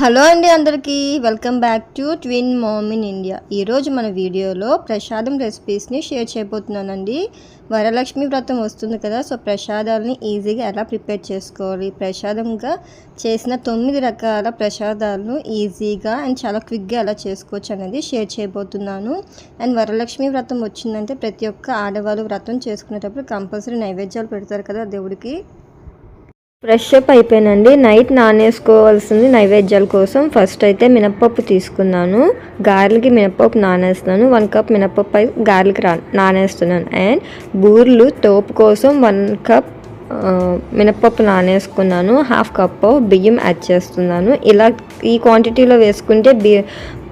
Hello అండి అందరికీ. Welcome back to twin mom in India. ఈరోజు మన వీడియోలో ప్రసాదం రెసిపీస్ని షేర్ చేయబోతున్నానండి. వరలక్ష్మి వ్రతం వస్తుంది కదా సో ప్రసాదాలని ఈజీగా ఎలా ప్రిపేర్ చేసుకోవాలి? ప్రసాదంగా చేసిన తొమ్మిది రకాల ప్రసాదాలను ఈజీగా అండ్ చాలా క్విక్గా ఎలా చేసుకోవచ్చు అనేది షేర్ చేయబోతున్నాను. అండ్ వరలక్ష్మి వ్రతం వచ్చిందంటే ప్రతి ఒక్క ఆడవాళ్ళు వ్రతం చేసుకునేటప్పుడు కంపల్సరీ నైవేద్యాలు పెడతారు కదా దేవుడికి. ఫ్రెష్ అప్ అయిపోయానండి నైట్ నానేసుకోవాల్సింది నైవేద్యాల కోసం. ఫస్ట్ అయితే మినప్పప్పు తీసుకున్నాను. గారెలకి మినప్పప్పు నానేస్తున్నాను. వన్ కప్ మినప్పప్పు గార్లకి గారెలకి రా నానేస్తున్నాను. అండ్ బూర్లు తోపు కోసం వన్ కప్ మినప్పప్పు నానేసుకున్నాను హాఫ్ కప్ బియ్యం యాడ్ చేస్తున్నాను. ఇలా ఈ క్వాంటిటీలో వేసుకుంటే బి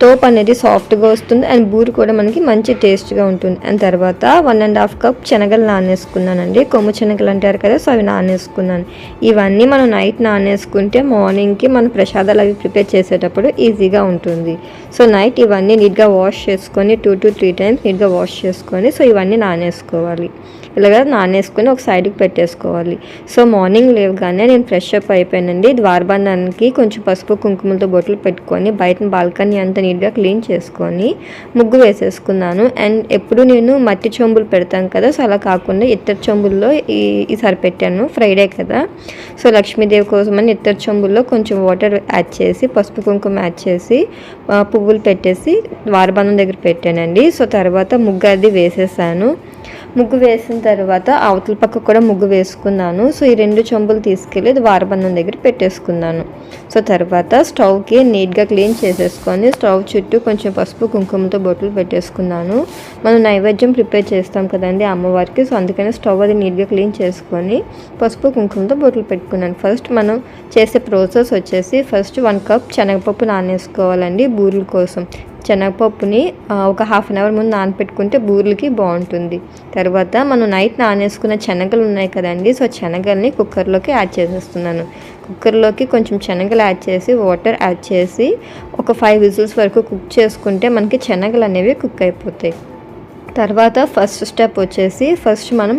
తోపు అనేది సాఫ్ట్గా వస్తుంది అండ్ బూరి కూడా మనకి మంచి టేస్ట్గా ఉంటుంది. అండ్ తర్వాత వన్ అండ్ హాఫ్ కప్ శనగలు నానేసుకున్నానండి. కొమ్ము శనగలు అంటారు కదా సో అవి నానేసుకున్నాను. ఇవన్నీ మనం నైట్ నానేసుకుంటే మార్నింగ్కి మన ప్రసాదాలు అవి ప్రిపేర్ చేసేటప్పుడు ఈజీగా ఉంటుంది. సో నైట్ ఇవన్నీ నీట్గా వాష్ చేసుకొని టూ టు త్రీ టైమ్స్ నీట్గా వాష్ చేసుకొని సో ఇవన్నీ నానేసుకోవాలి. ఇలాగ నానేసుకొని ఒక సైడ్కి పెట్టేసుకోవాలి. సో మార్నింగ్ లేవగానే నేను ఫ్రెష్ అప్ అయిపోయానండి. ద్వారబంధానికి కొంచెం పసుపు కుంకుమలతో బొట్లు పెట్టుకొని బయట బాల్కనీ అంతా నీట్గా క్లీన్ చేసుకొని ముగ్గు వేసేసుకున్నాను. అండ్ ఎప్పుడు నేను మట్టి చెంబులు పెడతాను కదా సో అలా కాకుండా ఇత్తడి చెంబుల్లో ఈ ఈసారి పెట్టాను ఫ్రైడే కదా. సో లక్ష్మీదేవి కోసం అని ఇత్తడి చెంబుల్లో కొంచెం వాటర్ యాడ్ చేసి పసుపు కుంకుమ యాడ్ చేసి పువ్వులు పెట్టేసి ద్వారబంధం దగ్గర పెట్టానండి. సో తర్వాత ముగ్గు అది వేసేసాను. ముగ్గు వేసిన తర్వాత అవతల పక్క కూడా ముగ్గు వేసుకున్నాను. సో ఈ రెండు చెంబులు తీసుకెళ్ళి వారబంధం దగ్గర పెట్టేసుకున్నాను. సో తర్వాత స్టవ్కి నీట్గా క్లీన్ చేసేసుకొని స్టవ్ చుట్టూ కొంచెం పసుపు కుంకుమతో బొట్లు పెట్టేసుకున్నాను. మనం నైవేద్యం ప్రిపేర్ చేస్తాం కదండి అమ్మవారికి. సో అందుకని స్టవ్ అది నీట్గా క్లీన్ చేసుకొని పసుపు కుంకుమతో బొట్లు పెట్టుకున్నాను. ఫస్ట్ మనం చేసే ప్రాసెస్ వచ్చేసి ఫస్ట్ వన్ కప్ శనగపప్పు నానేసుకోవాలండి బూరెల కోసం. శనగపప్పుని ఒక హాఫ్ అన్ అవర్ ముందు నానపెట్టుకుంటే బూరెలకి బాగుంటుంది. తర్వాత మనం నైట్ నానేసుకున్న శనగలు ఉన్నాయి కదండి సో శనగల్ని కుక్కర్లోకి యాడ్ చేసేస్తున్నాను. కుక్కర్లోకి కొంచెం శనగలు యాడ్ చేసి వాటర్ యాడ్ చేసి ఒక ఫైవ్ విజిల్స్ వరకు కుక్ చేసుకుంటే మనకి శనగలు అనేవి కుక్ అయిపోతాయి. తర్వాత ఫస్ట్ స్టెప్ వచ్చేసి ఫస్ట్ మనం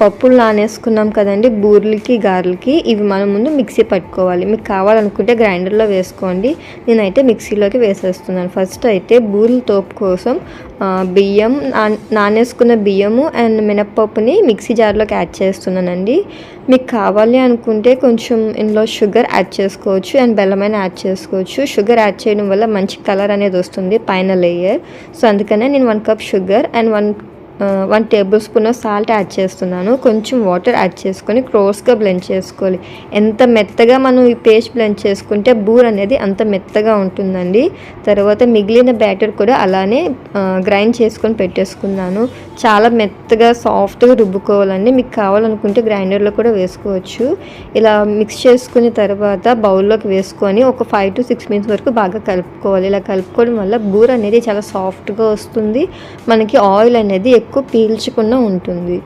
పప్పులు నానేసుకున్నాం కదండి బూర్లకి గారెలకి. ఇవి మనం ముందు మిక్సీ పట్టుకోవాలి. మీకు కావాలనుకుంటే గ్రైండర్లో వేసుకోండి. నేనైతే మిక్సీలోకి వేసేస్తున్నాను. ఫస్ట్ అయితే బూరెల తోపు కోసం బియ్యం నానేసుకున్న బియ్యము అండ్ మినప్పప్పుని మిక్సీ జార్లోకి యాడ్ చేస్తున్నానండి. మీకు కావాలి అనుకుంటే కొంచెం ఇందులో షుగర్ యాడ్ చేసుకోవచ్చు అండ్ బెల్లమైన యాడ్ చేసుకోవచ్చు. షుగర్ యాడ్ చేయడం వల్ల మంచి కలర్ అనేది వస్తుంది పైన లేయర్. సో అందుకనే నేను one cup sugar and one one tablespoon salt add చేస్తున్నాను. కొంచెం వాటర్ యాడ్ చేసుకొని క్రోస్గా బ్లెండ్ చేసుకోవాలి. ఎంత మెత్తగా మనం ఈ పేస్ట్ బ్లెండ్ చేసుకుంటే బూర్ అనేది అంత మెత్తగా ఉంటుందండి. తర్వాత మిగిలిన బ్యాటర్ కూడా అలానే గ్రైండ్ చేసుకొని పెట్టేసుకున్నాను. చాలా మెత్తగా సాఫ్ట్గా రుబ్బుకోవాలండి. మీకు కావాలనుకుంటే గ్రైండర్లో కూడా వేసుకోవచ్చు. ఇలా మిక్స్ చేసుకున్న తర్వాత బౌల్లోకి వేసుకొని ఒక ఫైవ్ టు సిక్స్ మినిట్స్ వరకు బాగా కలుపుకోవాలి. ఇలా కలుపుకోవడం వల్ల బూర్ అనేది చాలా సాఫ్ట్గా వస్తుంది. మనకి ఆయిల్ అనేది ఎక్కువ పీల్చకుండా ఉంటుంది.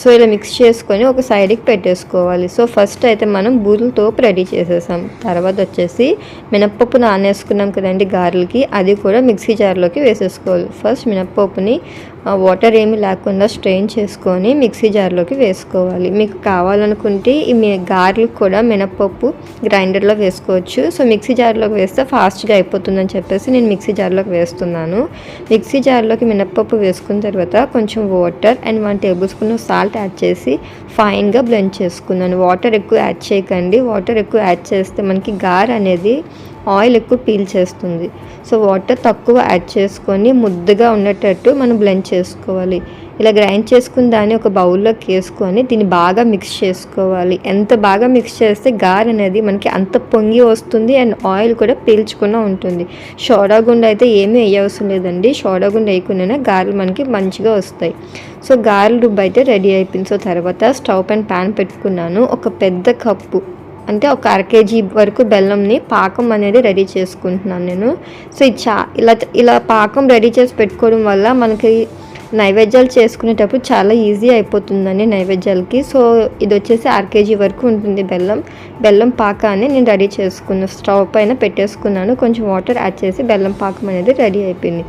సో ఇలా మిక్స్ చేసుకొని ఒక సైడ్కి పెట్టేసుకోవాలి. సో ఫస్ట్ అయితే మనం బూరెలతో రెడీ చేసేసాం. తర్వాత వచ్చేసి మినప్పప్పు నానేసుకున్నాం కదండి గారెలకి అది కూడా మిక్సీ జార్లోకి వేసేసుకోవాలి. ఫస్ట్ మినప్పప్పుని వాటర్ ఏమి లేకుండా స్ట్రెయిన్ చేసుకొని మిక్సీ జార్లోకి వేసుకోవాలి. మీకు కావాలనుకుంటే ఈ గార్లు కూడా మినపప్పు గ్రైండర్లో వేసుకోవచ్చు. సో మిక్సీ జార్లోకి వేస్తే ఫాస్ట్గా అయిపోతుందని చెప్పేసి నేను మిక్సీ జార్లోకి వేస్తున్నాను. మిక్సీ జార్లోకి మినపప్పు వేసుకున్న తర్వాత కొంచెం water and one tablespoon salt add చేసి ఫైన్గా బ్లెండ్ చేసుకున్నాను. వాటర్ ఎక్కువ యాడ్ చేయకండి. వాటర్ ఎక్కువ యాడ్ చేస్తే మనకి గార్ అనేది ఆయిల్ ఎక్కువ పీల్ చేస్తుంది. సో వాటర్ తక్కువ యాడ్ చేసుకొని ముద్దగా ఉండేటట్టు మనం బ్లెండ్ చేసుకోవాలి. ఇలా గ్రైండ్ చేసుకున్న దాన్ని ఒక బౌల్లోకి వేసుకొని దీన్ని బాగా మిక్స్ చేసుకోవాలి. ఎంత బాగా మిక్స్ చేస్తే గార్ అనేది మనకి అంత పొంగి వస్తుంది అండ్ ఆయిల్ కూడా పీల్చకుండా ఉంటుంది. షోడా గుండె అయితే ఏమీ వేయవసరం లేదండి. షోడా గుండె వేయకుండానే గారెలు మనకి మంచిగా వస్తాయి. సో గారెలు రుబ్బు అయితే రెడీ అయిపోయింది. సో తర్వాత స్టవ్ అండ్ ప్యాన్ పెట్టుకున్నాను. ఒక పెద్ద కప్పు అంటే ఒక అర కేజీ వరకు బెల్లంని పాకం అనేది రెడీ చేసుకుంటున్నాను నేను. సో ఇది చా ఇలా ఇలా పాకం రెడీ చేసి పెట్టుకోవడం వల్ల మనకి నైవేద్యాలు చేసుకునేటప్పుడు చాలా ఈజీ అయిపోతుందండి నైవేద్యాలకి. సో ఇది వచ్చేసి అర కేజీ వరకు ఉంటుంది బెల్లం. బెల్లం పాకాన్ని నేను రెడీ చేసుకున్నాను స్టవ్ పైన పెట్టేసుకున్నాను. కొంచెం వాటర్ యాడ్ చేసి బెల్లం పాకం అనేది రెడీ అయిపోయింది.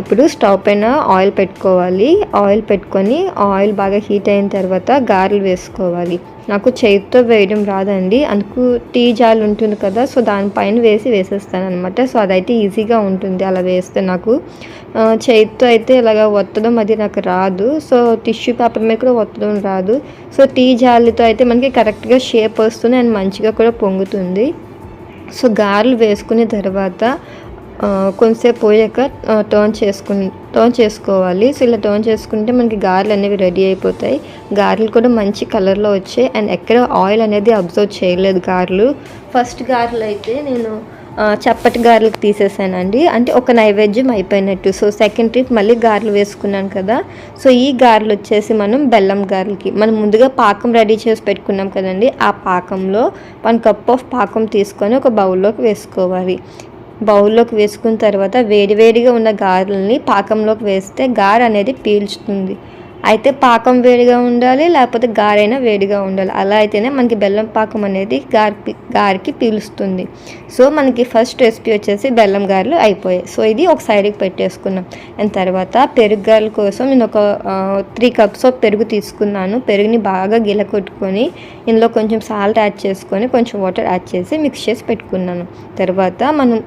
ఇప్పుడు స్టవ్ పైన ఆయిల్ పెట్టుకోవాలి. ఆయిల్ పెట్టుకొని ఆయిల్ బాగా హీట్ అయిన తర్వాత గారెలు వేసుకోవాలి. నాకు చేతితో వేయడం రాదండి. అందుకు టీ జాల్ ఉంటుంది కదా సో దానిపైన వేసి వేసేస్తాను అనమాట సో అదైతే ఈజీగా ఉంటుంది అలా వేస్తే నాకు. చేతితో అయితే ఇలాగ ఒత్తడం అది నాకు రాదు. సో టిష్యూ పేపర్ మీద కూడా ఒత్తడం రాదు. సో టీ జాలితో అయితే మనకి కరెక్ట్గా షేప్ వస్తుంది అండ్ మంచిగా కూడా పొంగుతుంది. సో గారెలు వేసుకున్న తర్వాత కొంతసేపు పోయాక టర్న్ చేసుకుని టర్న్ చేసుకోవాలి. సో ఇలా టర్న్ చేసుకుంటే మనకి గారెలు అనేవి రెడీ అయిపోతాయి. గారెలు కూడా మంచి కలర్లో వచ్చాయి. అండ్ ఎక్కడ ఆయిల్ అనేది అబ్జర్వ్ చేయలేదు గారెలు. ఫస్ట్ గారెలు అయితే నేను చప్పటి గారెలకు తీసేసానండి. అంటే ఒక నైవేద్యం అయిపోయినట్టు. సో సెకండ్ ట్రిప్ మళ్ళీ గారెలు వేసుకున్నాను కదా. సో ఈ గారెలు వచ్చేసి మనం బెల్లం గారెలకి. మనం ముందుగా పాకం రెడీ చేసి పెట్టుకున్నాం కదండి. ఆ పాకంలో వన్ కప్ ఆఫ్ పాకం తీసుకొని ఒక బౌల్లోకి వేసుకోవాలి. బౌల్లోకి వేసుకున్న తర్వాత వేడివేడిగా ఉన్న గారెల్ని పాకంలోకి వేస్తే గారు అనేది పీల్చుతుంది. అయితే పాకం వేడిగా ఉండాలి లేకపోతే గారైనా వేడిగా ఉండాలి. అలా అయితేనే మనకి బెల్లం పాకం అనేది గారి గారికి పీలుస్తుంది. సో మనకి ఫస్ట్ రెసిపీ వచ్చేసి బెల్లం గారెలు అయిపోయాయి. సో ఇది ఒక సైడ్కి పెట్టేసుకున్నాం. అండ్ తర్వాత పెరుగు గారెల కోసం నేను ఒక త్రీ కప్స్ ఆఫ్ పెరుగు తీసుకున్నాను. పెరుగుని బాగా గిల కొట్టుకొని ఇందులో కొంచెం సాల్ట్ యాడ్ చేసుకొని కొంచెం వాటర్ యాడ్ చేసి మిక్స్ చేసి పెట్టుకున్నాను. తర్వాత మనం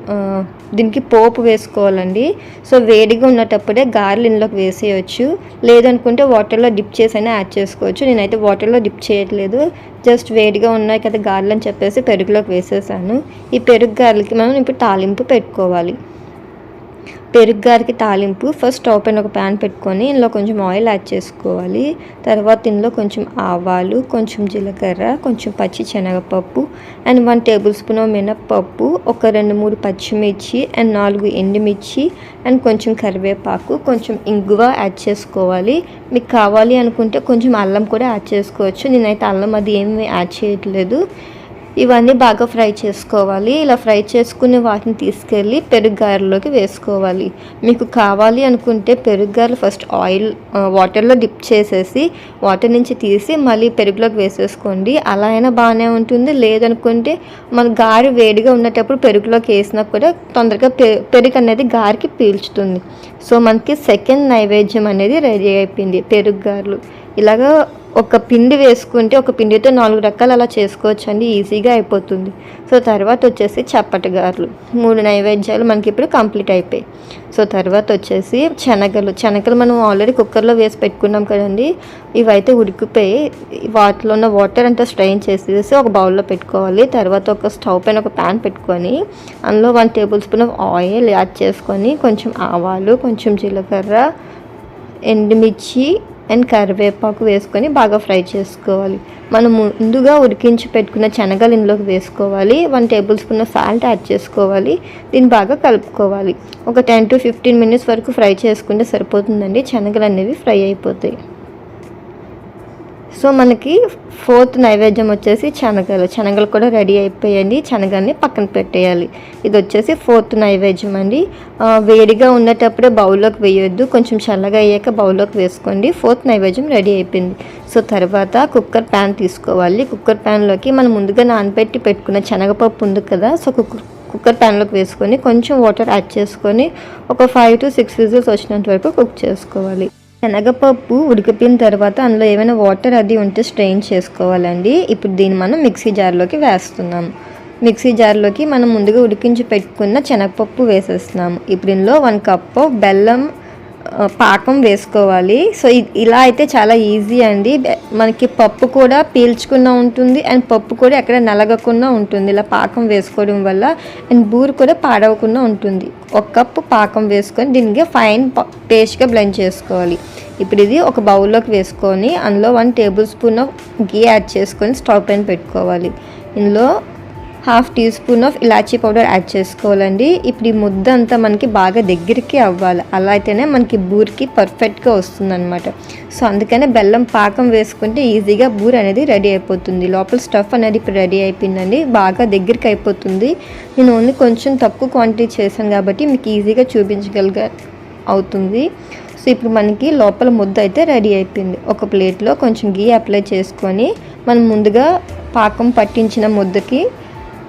దీనికి పోపు వేసుకోవాలండి. సో వేడిగా ఉన్నటప్పుడే గారెలు ఇందులోకి వేసేయచ్చు. లేదనుకుంటే వాటర్లో డిప్ చేసి అయినా యాడ్ చేసుకోవచ్చు. నేనైతే వాటర్లో డిప్ చేయట్లేదు. జస్ట్ వేడిగా ఉన్నాయి కదా గారెలు అని చెప్పేసి పెరుగులోకి వేసేసాను. ఈ పెరుగు గారెలకి మనం ఇప్పుడు తాలింపు పెట్టుకోవాలి. పెరుగు గారికి తాలింపు ఫస్ట్ స్టవ్ పైన ఒక ప్యాన్ పెట్టుకొని ఇందులో కొంచెం ఆయిల్ యాడ్ చేసుకోవాలి. తర్వాత ఇందులో కొంచెం ఆవాలు కొంచెం జీలకర్ర కొంచెం పచ్చి శనగపప్పు అండ్ వన్ టేబుల్ స్పూన్ మినప్పప్పు ఒక రెండు మూడు పచ్చిమిర్చి అండ్ నాలుగు ఎండుమిర్చి అండ్ కొంచెం కరివేపాకు కొంచెం ఇంగువ యాడ్ చేసుకోవాలి. మీకు కావాలి అనుకుంటే కొంచెం అల్లం కూడా యాడ్ చేసుకోవచ్చు. నేనైతే అల్లం అది ఏమి యాడ్ చేయట్లేదు. ఇవన్నీ బాగా ఫ్రై చేసుకోవాలి. ఇలా ఫ్రై చేసుకుని వాటిని తీసుకెళ్ళి పెరుగారలోకి వేసుకోవాలి. మీకు కావాలి అనుకుంటే పెరుగారలు ఫస్ట్ ఆయిల్ వాటర్లో డిప్ చేసేసి వాటర్ నుంచి తీసి మళ్ళీ పెరుగులోకి వేసేసుకోండి. అలా అయినా బాగానే ఉంటుంది. లేదనుకుంటే మన గారి వేడిగా ఉన్నప్పుడు పెరుగులోకి వేసినా కూడా తొందరగా పె పెరుగు అనేది గారికి పీల్చుతుంది. సో మనకి సెకండ్ నైవేద్యం అనేది రెడీ అయిపోయింది పెరుగు గారెలు. ఇలాగా ఒక పిండి వేసుకుంటే ఒక పిండితో నాలుగు రకాలు అలా చేసుకోవచ్చు అండి ఈజీగా అయిపోతుంది. సో తర్వాత వచ్చేసి చప్పటి గారులు. మూడు నైవేద్యాలు మనకి ఇప్పుడు కంప్లీట్ అయిపోయాయి. సో తర్వాత వచ్చేసి శనగలు. శనగలు మనం ఆల్రెడీ కుక్కర్లో వేసి పెట్టుకున్నాం కదండి. ఇవైతే ఉడికిపోయి వాటిలో ఉన్న వాటర్ అంతా స్ట్రెయిన్ చేసేసి ఒక బౌల్లో పెట్టుకోవాలి. తర్వాత ఒక స్టవ్ పైన ఒక ప్యాన్ పెట్టుకొని అందులో one tablespoon of oil add చేసుకొని కొంచెం ఆవాలు కొంచెం జీలకర్ర ఎండుమిర్చి అండ్ కరివేపాకు వేసుకొని బాగా ఫ్రై చేసుకోవాలి. మనం ముందుగా ఉడికించి పెట్టుకున్న శనగలు ఇందులోకి వేసుకోవాలి. One tablespoon salt add చేసుకోవాలి. దీన్ని బాగా కలుపుకోవాలి. ఒక టెన్ టు ఫిఫ్టీన్ మినిట్స్ వరకు ఫ్రై చేసుకుంటే సరిపోతుందండి. శనగలు అనేవి ఫ్రై అయిపోతాయి. సో మనకి ఫోర్త్ నైవేద్యం వచ్చేసి శనగలు. శనగలు కూడా రెడీ అయిపోయండి శనగల్ని పక్కన పెట్టేయాలి. ఇది వచ్చేసి ఫోర్త్ నైవేద్యం అండి. వేడిగా ఉన్నటప్పుడే బౌల్లోకి వేయొద్దు. కొంచెం చల్లగా అయ్యాక బౌల్లోకి వేసుకోండి. ఫోర్త్ నైవేద్యం రెడీ అయిపోయింది. సో తర్వాత కుక్కర్ ప్యాన్ తీసుకోవాలి. కుక్కర్ ప్యాన్లోకి మనం ముందుగా నానబెట్టి పెట్టుకున్న శనగపప్పు ఉంది కదా సో కుక్కర్ కుక్కర్ ప్యాన్లోకి వేసుకొని కొంచెం వాటర్ యాడ్ చేసుకొని ఒక ఫైవ్ టు సిక్స్ విజిల్స్ వచ్చినంత వరకు కుక్ చేసుకోవాలి. శనగపప్పు ఉడికిపోయిన తర్వాత అందులో ఏమైనా వాటర్ అది ఉంటే స్ట్రెయిన్ చేసుకోవాలండి. ఇప్పుడు దీన్ని మనం మిక్సీ జార్లోకి వేస్తున్నాం. మిక్సీ జార్లోకి మనం ముందుగా ఉడికించి పెట్టుకున్న శనగపప్పు వేసేస్తున్నాము ఇప్పుడు ఇందులో వన్ కప్ బెల్లం పాకం వేసుకోవాలి. సో ఇలా అయితే చాలా ఈజీ అండి. మనకి పప్పు కూడా పీల్చకుండా ఉంటుంది అండ్ పప్పు కూడా ఎక్కడ నలగకుండా ఉంటుంది. ఇలా పాకం వేసుకోవడం వల్ల అండ్ బూరు కూడా పాడవకుండా ఉంటుంది. ఒక కప్పు పాకం వేసుకొని దీనికి ఫైన్ పేస్ట్గా బ్లెండ్ చేసుకోవాలి. ఇప్పుడు ఇది ఒక బౌల్లోకి వేసుకొని అందులో one tablespoon of ghee add చేసుకొని స్టవ్ పైన పెట్టుకోవాలి. ఇందులో half teaspoon of elaichi powder add చేసుకోవాలండి. ఇప్పుడు ఈ ముద్ద అంతా మనకి బాగా దగ్గరికి అవ్వాలి. అలా అయితేనే మనకి బూరికి పర్ఫెక్ట్గా వస్తుందన్నమాట. సో అందుకనే బెల్లం పాకం వేసుకుంటే ఈజీగా బూర్ అనేది రెడీ అయిపోతుంది. లోపల స్టఫ్ అనేది ఇప్పుడు రెడీ అయిపోయిందండి. బాగా దగ్గరికి అయిపోతుంది. నేను ఓన్లీ కొంచెం తక్కువ క్వాంటిటీ చేశాను కాబట్టి మీకు ఈజీగా చూపించగలిగా అవుతుంది. సో ఇప్పుడు మనకి లోపల ముద్ద అయితే రెడీ అయిపోయింది. ఒక ప్లేట్లో కొంచెం గీ అప్లై చేసుకొని మనం ముందుగా పాకం పట్టించిన ముద్దకి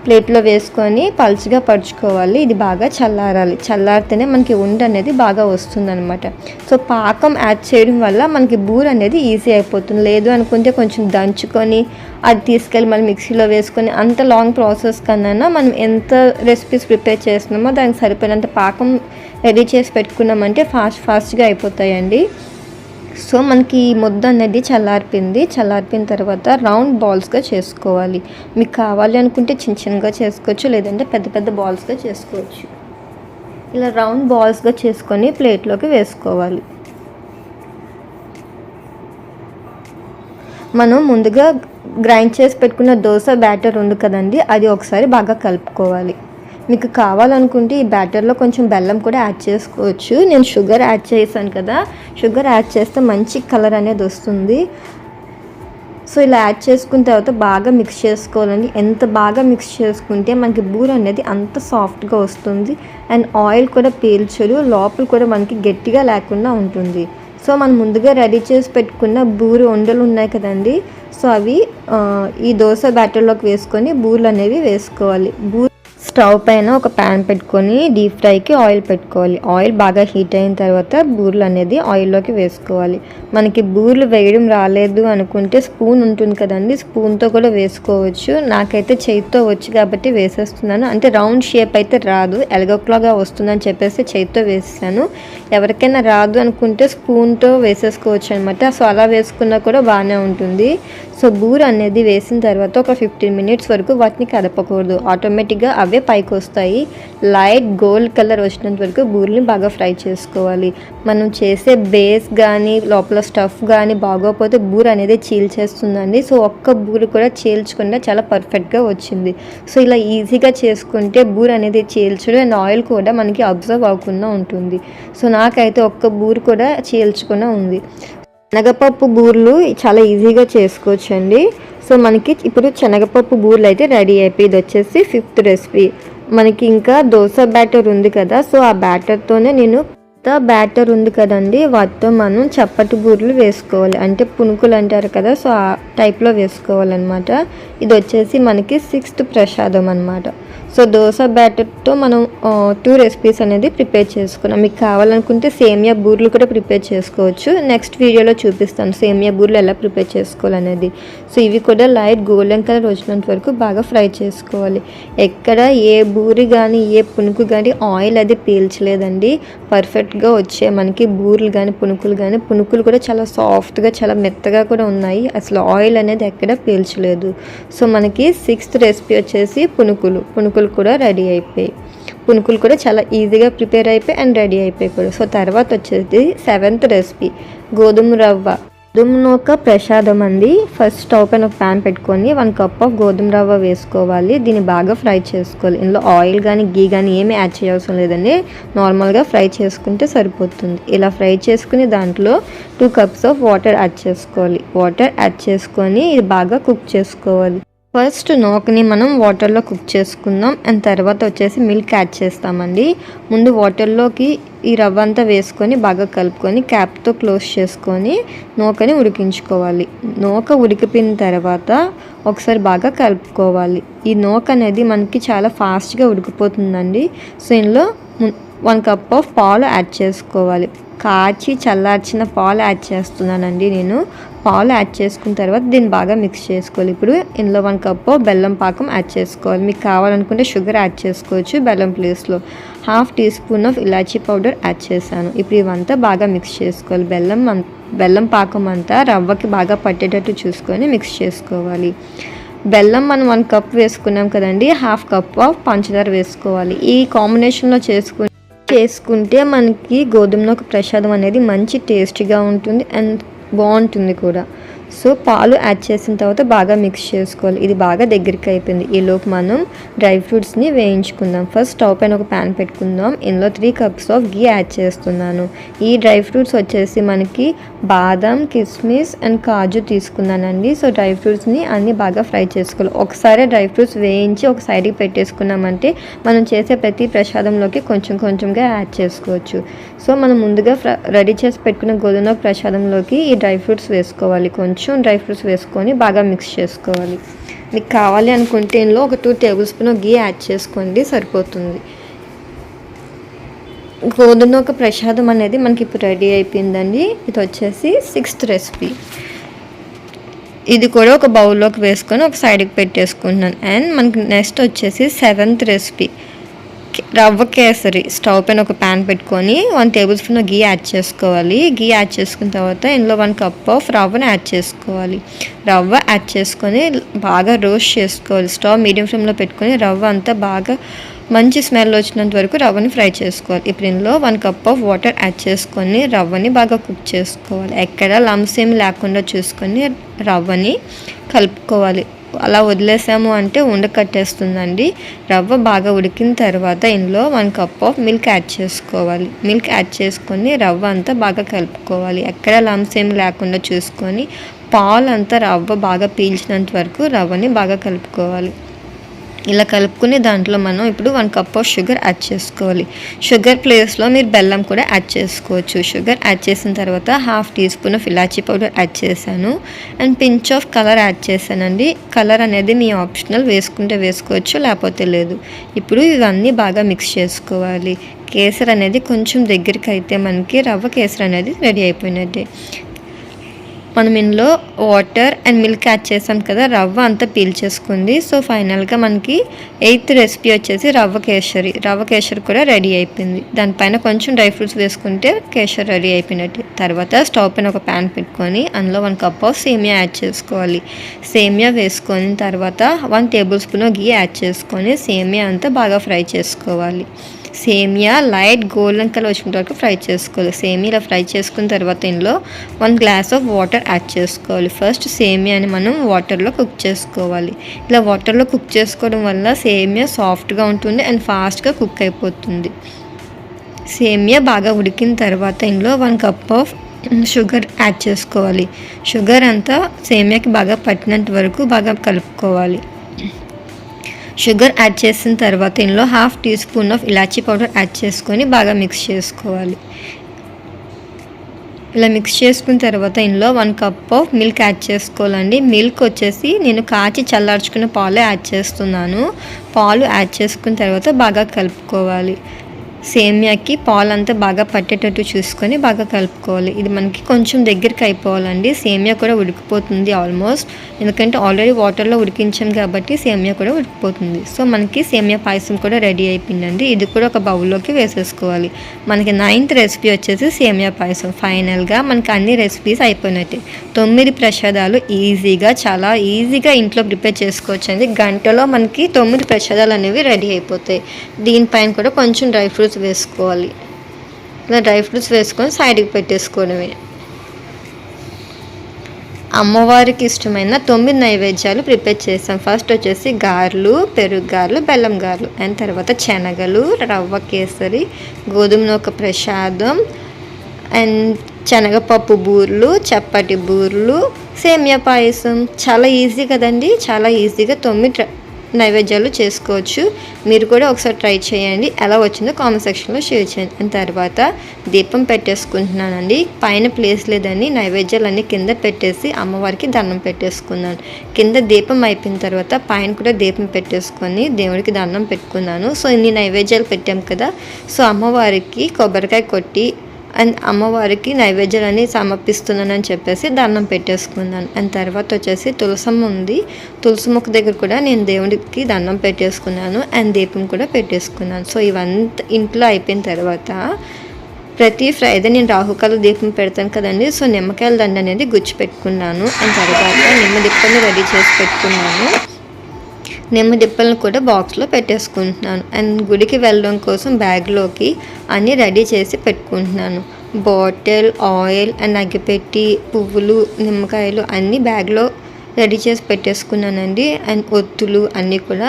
ప్లేట్లో వేసుకొని పలుచగా పరుచుకోవాలి. ఇది బాగా చల్లారాలి. చల్లారితేనే మనకి ఉండ అనేది బాగా వస్తుందనమాట సో పాకం యాడ్ చేయడం వల్ల మనకి బూర అనేది ఈజీ అయిపోతుంది. లేదు అనుకుంటే కొంచెం దంచుకొని అది తీసుకెళ్ళి మళ్ళీ మిక్సీలో వేసుకొని అంత లాంగ్ ప్రాసెస్ కన్నా మనం ఎంత రెసిపీస్ ప్రిపేర్ చేస్తున్నామో దానికి సరిపోయినంత పాకం రెడీ చేసి పెట్టుకున్నామంటే ఫాస్ట్ ఫాస్ట్గా అయిపోతాయండి. సో మనకి ఈ ముద్ద అనేది చల్లారిపోయింది. చల్లారిపోయిన తర్వాత రౌండ్ బాల్స్గా చేసుకోవాలి. మీకు కావాలి అనుకుంటే చిన్న చిన్నగా చేసుకోవచ్చు లేదంటే పెద్ద పెద్ద బాల్స్గా చేసుకోవచ్చు. ఇలా రౌండ్ బాల్స్గా చేసుకొని ప్లేట్లోకి వేసుకోవాలి. మనం ముందుగా గ్రైండ్ చేసి పెట్టుకున్న దోశ బ్యాటర్ ఉంది కదండి అది ఒకసారి బాగా కలుపుకోవాలి. మీకు కావాలనుకుంటే ఈ బ్యాటర్లో కొంచెం బెల్లం కూడా యాడ్ చేసుకోవచ్చు. నేను షుగర్ యాడ్ చేశాను కదా. షుగర్ యాడ్ చేస్తే మంచి కలర్ అనేది వస్తుంది. సో ఇలా యాడ్ చేసుకున్న తర్వాత బాగా మిక్స్ చేసుకోవాలండి. ఎంత బాగా మిక్స్ చేసుకుంటే మనకి బూర అనేది అంత సాఫ్ట్గా వస్తుంది. అండ్ ఆయిల్ కూడా పీల్చదు. లోపల కూడా మనకి గట్టిగా లేకుండా ఉంటుంది. సో మనం ముందుగా రెడీ చేసి పెట్టుకున్న బూరు ఉండలు ఉన్నాయి కదండి. సో అవి ఈ దోశ బ్యాటర్లోకి వేసుకొని బూర్లు అనేవి వేసుకోవాలి. బూ స్టవ్ పైన ఒక ప్యాన్ పెట్టుకొని డీప్ ఫ్రైకి ఆయిల్ పెట్టుకోవాలి. ఆయిల్ బాగా హీట్ అయిన తర్వాత బూర్లు అనేది ఆయిల్లోకి వేసుకోవాలి. మనకి బూర్లు వేయడం రాలేదు అనుకుంటే స్పూన్ ఉంటుంది కదండి స్పూన్తో కూడా వేసుకోవచ్చు. నాకైతే చేతితో వచ్చు కాబట్టి వేసేస్తున్నాను. అంటే రౌండ్ షేప్ అయితే రాదు ఎలగొక్లాగా వస్తుందని చెప్పేసి చేతితో వేసాను ఎవరికైనా రాదు అనుకుంటే స్పూన్తో వేసేసుకోవచ్చు అనమాట సో అలా వేసుకున్నా కూడా బాగానే ఉంటుంది. సో బూర్ అనేది వేసిన తర్వాత ఒక ఫిఫ్టీన్ మినిట్స్ వరకు వాటిని కదపకూడదు. ఆటోమేటిక్గా అవే పైకి వస్తాయి లైట్ గోల్డ్ కలర్ వచ్చినంత వరకు బూర్ని బాగా ఫ్రై చేసుకోవాలి. మనం చేసే బేస్ కానీ లోపల స్టఫ్ కానీ బాగోకపోతే బూర్ అనేది చీల్చేస్తుందండి. సో ఒక్క బూర కూడా చీల్చకుండా చాలా పర్ఫెక్ట్గా వచ్చింది. సో ఇలా ఈజీగా చేసుకుంటే బూర్ అనేది చీల్చడం అండ్ ఆయిల్ కూడా మనకి అబ్జర్వ్ అవ్వకుండా ఉంటుంది. సో నాకైతే ఒక్క బూరు కూడా చీల్చకుండా ఉంది. శనగపప్పు బూర్లు చాలా ఈజీగా చేసుకోవచ్చండి. సో మనకి ఇప్పుడు శనగపప్పు బూర్లు అయితే రెడీ అయిపోయి ఇది వచ్చేసి ఫిఫ్త్ రెసిపీ మనకి ఇంకా దోశ బ్యాటర్ ఉంది కదా సో ఆ బ్యాటర్తోనే నేను కొత్త బ్యాటర్ ఉంది కదండి వాటితో మనం చప్పటి బూర్లు వేసుకోవాలి. అంటే పునుకులు అంటారు కదా సో ఆ టైప్లో వేసుకోవాలన్నమాట. ఇది వచ్చేసి మనకి సిక్స్త్ ప్రసాదం అన్నమాట. సో దోశ బ్యాటర్తో మనం టూ రెసిపీస్ అనేది ప్రిపేర్ చేసుకున్నాం. మీకు కావాలనుకుంటే సేమియా బూర్లు కూడా ప్రిపేర్ చేసుకోవచ్చు. నెక్స్ట్ వీడియోలో చూపిస్తాను సేమియా బూర్లు ఎలా ప్రిపేర్ చేసుకోవాలనేది. సో ఇవి కూడా లైట్ గోల్డెన్ కలర్ వచ్చినంత వరకు బాగా ఫ్రై చేసుకోవాలి. ఎక్కడ ఏ బూరి కానీ ఏ పునుకు కానీ ఆయిల్ అది పీల్చలేదండి. పర్ఫెక్ట్ పర్ఫెక్ట్గా వచ్చే మనకి బూర్లు కానీ పునుకులు కానీ పునుకులు కూడా చాలా సాఫ్ట్గా చాలా మెత్తగా కూడా ఉన్నాయి. అసలు ఆయిల్ అనేది ఎక్కడ పీల్చలేదు. సో మనకి సిక్స్త్ రెసిపీ వచ్చేసి పునుకులు. పునుకులు కూడా రెడీ అయిపోయాయి పునుకులు కూడా చాలా ఈజీగా ప్రిపేర్ అయిపోయి అండ్ రెడీ అయిపోయి కూడా. సో తర్వాత వచ్చేసి సెవెంత్ రెసిపీ గోధుమ రవ్వ. గోధుమ నూక ప్రసాదం అండి. ఫస్ట్ స్టవ్ పైన ఒక ప్యాన్ పెట్టుకొని వన్ కప్ ఆఫ్ గోధుమ రవ్వ వేసుకోవాలి. దీన్ని బాగా ఫ్రై చేసుకోవాలి. ఇందులో ఆయిల్ కానీ గీ కానీ ఏమీ యాడ్ చేయవసరం లేదండి. నార్మల్గా ఫ్రై చేసుకుంటే సరిపోతుంది. ఇలా ఫ్రై చేసుకుని దాంట్లో two cups of water add చేసుకోవాలి. వాటర్ యాడ్ చేసుకొని ఇది బాగా కుక్ చేసుకోవాలి. ఫస్ట్ నోకని మనం వాటర్లో కుక్ చేసుకుందాం. అండ్ తర్వాత వచ్చేసి మిల్క్ యాడ్ చేస్తామండి. ముందు వాటర్లోకి ఈ రవ్వ అంతా వేసుకొని బాగా కలుపుకొని క్యాప్తో క్లోజ్ చేసుకొని నూకని ఉడికించుకోవాలి. నూక ఉడికిపోయిన తర్వాత ఒకసారి బాగా కలుపుకోవాలి. ఈ నూక అనేది మనకి చాలా ఫాస్ట్గా ఉడికిపోతుందండి. సో ఇందులో వన్ కప్ ఆఫ్ పాలు యాడ్ చేసుకోవాలి. కాచి చల్లార్చిన పాలు యాడ్ చేస్తున్నానండి నేను. పాలు యాడ్ చేసుకున్న తర్వాత దీన్ని బాగా మిక్స్ చేసుకోవాలి. ఇప్పుడు ఇందులో వన్ కప్ బెల్లం పాకం యాడ్ చేసుకోవాలి. మీకు కావాలనుకుంటే షుగర్ యాడ్ చేసుకోవచ్చు బెల్లం ప్లేస్లో half teaspoon of elaichi powder add చేశాను. ఇప్పుడు ఇవంతా బాగా మిక్స్ చేసుకోవాలి. బెల్లం అం- బెల్లం పాకం అంతా రవ్వకి బాగా పట్టేటట్టు చూసుకొని మిక్స్ చేసుకోవాలి. బెల్లం మనం వన్ కప్ వేసుకున్నాం కదండి. హాఫ్ కప్ ఆఫ్ పంచదార వేసుకోవాలి. ఈ కాంబినేషన్లో చేసుకుని చేసుకుంటే మనకి గోధుమ నూక ప్రసాదం అనేది మంచి టేస్టీగా ఉంటుంది అండ్ బాగుంటుంది కూడా. సో పాలు యాడ్ చేసిన తర్వాత బాగా మిక్స్ చేసుకోవాలి. ఇది బాగా దగ్గరికి అయిపోయింది. ఈలోపు మనం డ్రై ఫ్రూట్స్ని వేయించుకుందాం. ఫస్ట్ స్టవ్ పైన ఒక ప్యాన్ పెట్టుకుందాం. ఇందులో three cups of ghee add చేస్తున్నాను. ఈ డ్రై ఫ్రూట్స్ వచ్చేసి మనకి బాదం కిస్మిస్ అండ్ కాజు తీసుకున్నానండి. సో డ్రై ఫ్రూట్స్ని అన్నీ బాగా ఫ్రై చేసుకోవాలి. ఒకసారి డ్రై ఫ్రూట్స్ వేయించి ఒక సైడ్కి పెట్టేసుకున్నామంటే మనం చేసే ప్రతి ప్రసాదంలోకి కొంచెం కొంచెంగా యాడ్ చేసుకోవచ్చు. సో మనం ముందుగా ఫ్ర రెడీ చేసి పెట్టుకున్న గోధుమ ప్రసాదంలోకి ఈ డ్రై ఫ్రూట్స్ వేసుకోవాలి. కొంచెం కొంచెం డ్రై ఫ్రూట్స్ వేసుకొని బాగా మిక్స్ చేసుకోవాలి. మీకు కావాలి అనుకుంటే ఇందులో ఒక టూ టేబుల్ స్పూన్ గీ యాడ్ చేసుకోండి సరిపోతుంది. గోధుమ ఒక ప్రసాదం అనేది మనకి ఇప్పుడు రెడీ అయిపోయిందండి. ఇది వచ్చేసి సిక్స్త్ రెసిపీ. ఇది కూడా ఒక బౌల్లోకి వేసుకొని ఒక సైడ్కి పెట్టేసుకుంటున్నాను. అండ్ మనకి నెక్స్ట్ వచ్చేసి సెవెంత్ రెసిపీ. రవ్వ కేసరి స్టవ్ పైన ఒక ప్యాన్ పెట్టుకొని వన్ టేబుల్ స్పూన్ గీ యాడ్ చేసుకోవాలి. గీ యాడ్ చేసుకున్న తర్వాత ఇందులో వన్ కప్ ఆఫ్ రవ్వను యాడ్ చేసుకోవాలి. రవ్వ యాడ్ చేసుకొని బాగా రోస్ట్ చేసుకోవాలి. స్టవ్ మీడియం ఫ్లేమ్లో పెట్టుకొని రవ్వ అంతా బాగా మంచి స్మెల్ వచ్చినంత వరకు రవ్వని ఫ్రై చేసుకోవాలి. ఇప్పుడు ఇందులో one cup of water add చేసుకొని రవ్వని బాగా కుక్ చేసుకోవాలి. ఎక్కడ లమ్స్ ఏమి లేకుండా చూసుకొని రవ్వని కలుపుకోవాలి. అలా వదిలేసాము అంటే ఉండకట్టేస్తుందండి రవ్వ బాగా ఉడికిన తర్వాత ఇందులో one cup of milk add చేసుకోవాలి. మిల్క్ యాడ్ చేసుకొని రవ్వ అంతా బాగా కలుపుకోవాలి. ఎక్కడ లమ్స్ ఏమి లేకుండా చూసుకొని పాలు అంతా రవ్వ బాగా పీల్చినంత వరకు రవ్వని బాగా కలుపుకోవాలి. ఇలా కలుపుకుని దాంట్లో మనం ఇప్పుడు one cup of sugar add చేసుకోవాలి. షుగర్ ప్లేస్లో మీరు బెల్లం కూడా యాడ్ చేసుకోవచ్చు. షుగర్ యాడ్ చేసిన తర్వాత half teaspoon of elaichi powder add చేశాను. And pinch of colour add చేశానండి. కలర్ అనేది మీ ఆప్షనల్ వేసుకుంటే వేసుకోవచ్చు లేకపోతే లేదు. ఇప్పుడు ఇవన్నీ బాగా మిక్స్ చేసుకోవాలి. కేసర్ అనేది కొంచెం దగ్గరికి అయితే మనకి రవ్వ కేసర్ అనేది రెడీ అయిపోయినట్టే. మనం ఇందులో వాటర్ అండ్ మిల్క్ యాడ్ చేసాం కదా రవ్వ అంతా పీల్చేసుకుంది సో ఫైనల్గా మనకి ఎయిత్ రెసిపీ వచ్చేసి రవ్వ కేసరి. రవ్వ కేసరి కూడా రెడీ అయిపోయింది. దానిపైన కొంచెం డ్రై ఫ్రూట్స్ వేసుకుంటే కేసరి రెడీ అయిపోయినట్టు. తర్వాత స్టవ్ పైన ఒక ప్యాన్ పెట్టుకొని అందులో వన్ కప్ ఆఫ్ సేమియా యాడ్ చేసుకోవాలి. సేమియా వేసుకొని తర్వాత వన్ టేబుల్ స్పూన్ గీ యాడ్ చేసుకొని సేమియా అంతా బాగా ఫ్రై చేసుకోవాలి. సేమియా లైట్ గోల్డెన్ కలర్ వచ్చిన వరకు ఫ్రై చేసుకోవాలి. సేమియా ఇలా ఫ్రై చేసుకున్న తర్వాత ఇందులో one glass of water add చేసుకోవాలి. ఫస్ట్ సేమియాని మనం వాటర్లో కుక్ చేసుకోవాలి. ఇలా వాటర్లో కుక్ చేసుకోవడం వల్ల సేమియా సాఫ్ట్గా ఉంటుంది అండ్ ఫాస్ట్గా కుక్ అయిపోతుంది. సేమియా బాగా ఉడికిన తర్వాత ఇందులో one cup of sugar add చేసుకోవాలి. షుగర్ అంతా సేమియాకి బాగా పట్టినంత వరకు బాగా కలుపుకోవాలి. షుగర్ యాడ్ చేసిన తర్వాత ఇందులో half teaspoon of elaichi powder add చేసుకొని బాగా మిక్స్ చేసుకోవాలి. ఇలా మిక్స్ చేసుకున్న తర్వాత ఇందులో one cup of milk add చేసుకోవాలండి. మిల్క్ వచ్చేసి నేను కాచి చల్లార్చుకున్న పాలు యాడ్ చేస్తున్నాను. పాలు యాడ్ చేసుకున్న తర్వాత బాగా కలుపుకోవాలి. సేమ్యాకి పాలు అంతా బాగా పట్టేటట్టు చూసుకొని బాగా కలుపుకోవాలి. ఇది మనకి కొంచెం దగ్గరికి అయిపోవాలండి. సేమ్యా కూడా ఉడికిపోతుంది ఆల్మోస్ట్. ఎందుకంటే ఆల్రెడీ వాటర్లో ఉడికించాం కాబట్టి సేమ్యా కూడా ఉడికిపోతుంది. సో మనకి సేమియా పాయసం కూడా రెడీ అయిపోయిందండి. ఇది కూడా ఒక బౌల్లోకి వేసేసుకోవాలి. మనకి నైన్త్ రెసిపీ వచ్చేసి సేమ్యా పాయసం. ఫైనల్గా మనకి అన్ని రెసిపీస్ అయిపోయినట్టే. తొమ్మిది ప్రసాదాలు ఈజీగా చాలా ఈజీగా ఇంట్లో ప్రిపేర్ చేసుకోవచ్చు అండి గంటలో మనకి తొమ్మిది ప్రసాదాలు అనేవి రెడీ అయిపోతాయి. దీనిపైన కూడా కొంచెం డ్రై ఫ్రూట్స్ వేసుకోవాలి. ఇలా డ్రై ఫ్రూట్స్ వేసుకొని సైడ్కి పెట్టేసుకోవడమే. అమ్మవారికి ఇష్టమైన తొమ్మిది నైవేద్యాలు ప్రిపేర్ చేసాం ఫస్ట్ వచ్చేసి గారెలు పెరుగు గారెలు బెల్లం గారెలు అండ్ తర్వాత శనగలు రవ్వ కేసరి గోధుమ నూక ప్రసాదం అండ్ శనగపప్పు బూర్లు చప్పటి బూర్లు సేమియా పాయసం. చాలా ఈజీ కదండి? చాలా ఈజీగా తొమ్మిది నైవేద్యాలు చేసుకోవచ్చు. మీరు కూడా ఒకసారి ట్రై చేయండి. ఎలా వచ్చిందో కామెంట్ సెక్షన్లో షేర్ చేయండి. అండ్ తర్వాత దీపం పెట్టేసుకుంటున్నానండి. పైన ప్లేస్ లేదని నైవేద్యాలన్నీ కింద పెట్టేసి అమ్మవారికి దండం పెట్టేసుకున్నాను. కింద దీపం అయిపోయిన తర్వాత పైన కూడా దీపం పెట్టేసుకొని దేవుడికి దండం పెట్టుకున్నాను. సో ఇన్ని నైవేద్యాలు పెట్టాం కదా. సో అమ్మవారికి కొబ్బరికాయ కొట్టి అండ్ అమ్మవారికి నైవేద్యాలని సమర్పిస్తున్నానని చెప్పేసి దండం పెట్టేసుకున్నాను. అండ్ తర్వాత వచ్చేసి తులసమ్మ ఉంది. తులసి మొక్క దగ్గర కూడా నేను దేవుడికి దండం పెట్టేసుకున్నాను అండ్ దీపం కూడా పెట్టేసుకున్నాను. సో ఇవంతా ఇంట్లో అయిపోయిన తర్వాత ప్రతి ఫ్రైడే నేను రాహుకాల దీపం పెడతాను కదండి. సో నిమ్మకాయల దండ అనేది గుచ్చి పెట్టుకున్నాను. అండ్ తర్వాత నిమ్మ దిప్పని రెడీ చేసి పెట్టుకున్నాను. నిమ్మ దిప్పలను కూడా బాక్స్లో పెట్టేసుకుంటున్నాను. అండ్ గుడికి వెళ్ళడం కోసం బ్యాగ్లోకి అన్నీ రెడీ చేసి పెట్టుకుంటున్నాను. బాటిల్ ఆయిల్ అండ్ అగ్గిపెట్టి పువ్వులు నిమ్మకాయలు అన్నీ బ్యాగ్లో రెడీ చేసి పెట్టేసుకున్నానండి. అండ్ ఒత్తులు అన్నీ కూడా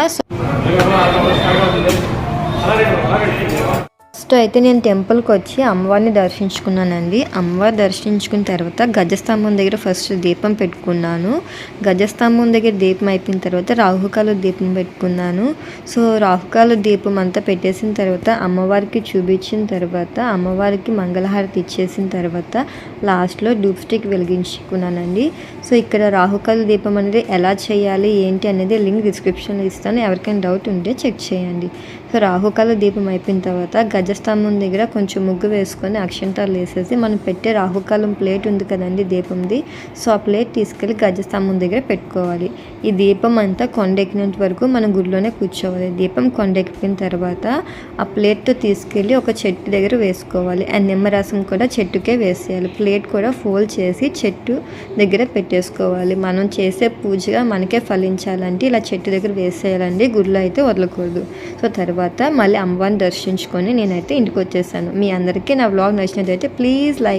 ఫస్ట్ అయితే నేను టెంపుల్కి వచ్చి అమ్మవారిని దర్శించుకున్నానండి. అమ్మవారి దర్శించుకున్న తర్వాత గజస్తంభం దగ్గర ఫస్ట్ దీపం పెట్టుకున్నాను. గజస్తంభం దగ్గర దీపం అయిపోయిన తర్వాత రాహుకాల దీపం పెట్టుకున్నాను. సో రాహుకాల దీపం అంతా పెట్టేసిన తర్వాత అమ్మవారికి చూపించిన తర్వాత అమ్మవారికి మంగళహారతి ఇచ్చేసిన తర్వాత లాస్ట్లో డూప్ స్టిక్ వెలిగించుకున్నానండి. సో ఇక్కడ రాహుకాల దీపం అనేది ఎలా చేయాలి ఏంటి అనేది లింక్ డిస్క్రిప్షన్లో ఇస్తాను. ఎవరికైనా డౌట్ ఉంటే చెక్ చేయండి. సో రాహుకాల దీపం అయిపోయిన తర్వాత స్తంభం దగ్గర కొంచెం ముగ్గు వేసుకొని అక్షంతాలు వేసేసి మనం పెట్టే రాహుకాలం ప్లేట్ ఉంది కదండి దీపంది. సో ఆ ప్లేట్ తీసుకెళ్ళి గజస్తంభం దగ్గర పెట్టుకోవాలి. ఈ దీపం అంతా కొండెక్కినంత వరకు మనం గుడిలోనే కూర్చోవాలి. దీపం కొండెక్కిన తర్వాత ఆ ప్లేట్తో తీసుకెళ్ళి ఒక చెట్టు దగ్గర వేసుకోవాలి. అండ్ నిమ్మరసం కూడా చెట్టుకే వేసేయాలి. ప్లేట్ కూడా ఫోల్డ్ చేసి చెట్టు దగ్గర పెట్టేసుకోవాలి. మనం చేసే పూజగా మనకే ఫలించాలంటే ఇలా చెట్టు దగ్గర వేసేయాలండి. గుడిలో అయితే వదలకూడదు. సో తర్వాత మళ్ళీ అమ్మవారిని దర్శించుకొని నేనైతే ఇంటికి వచ్చేసాను. మీ అందరికీ నా బ్లాగ్ నచ్చినట్లయితే ప్లీజ్ లైక్